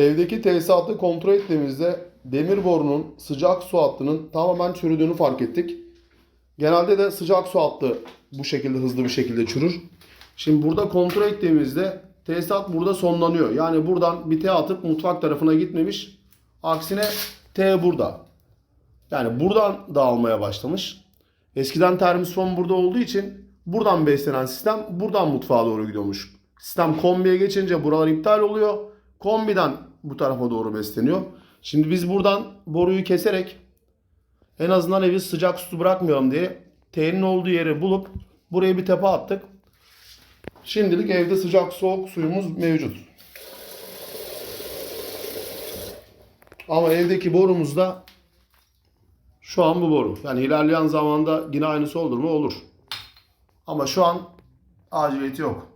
Evdeki tesisatı kontrol ettiğimizde demir borunun sıcak su hattının tamamen çürüdüğünü fark ettik. Genelde de sıcak su hattı bu şekilde hızlı bir şekilde çürür. Şimdi burada kontrol ettiğimizde tesisat burada sonlanıyor. Yani buradan bir T atıp mutfak tarafına gitmemiş. Aksine T burada. Yani buradan dağılmaya başlamış. Eskiden termosifon burada olduğu için buradan beslenen sistem buradan mutfağa doğru gidiyormuş. Sistem kombiye geçince buralar iptal oluyor. Kombiden bu tarafa doğru besleniyor. Şimdi biz buradan boruyu keserek en azından evi sıcak su bırakmayalım diye T'nin olduğu yeri bulup buraya bir tepe attık. Şimdilik evde sıcak soğuk suyumuz mevcut. Ama evdeki borumuzda şu an bu boru. Yani ilerleyen zamanda yine aynısı olur mu? Olur. Ama şu an aciliyeti yok.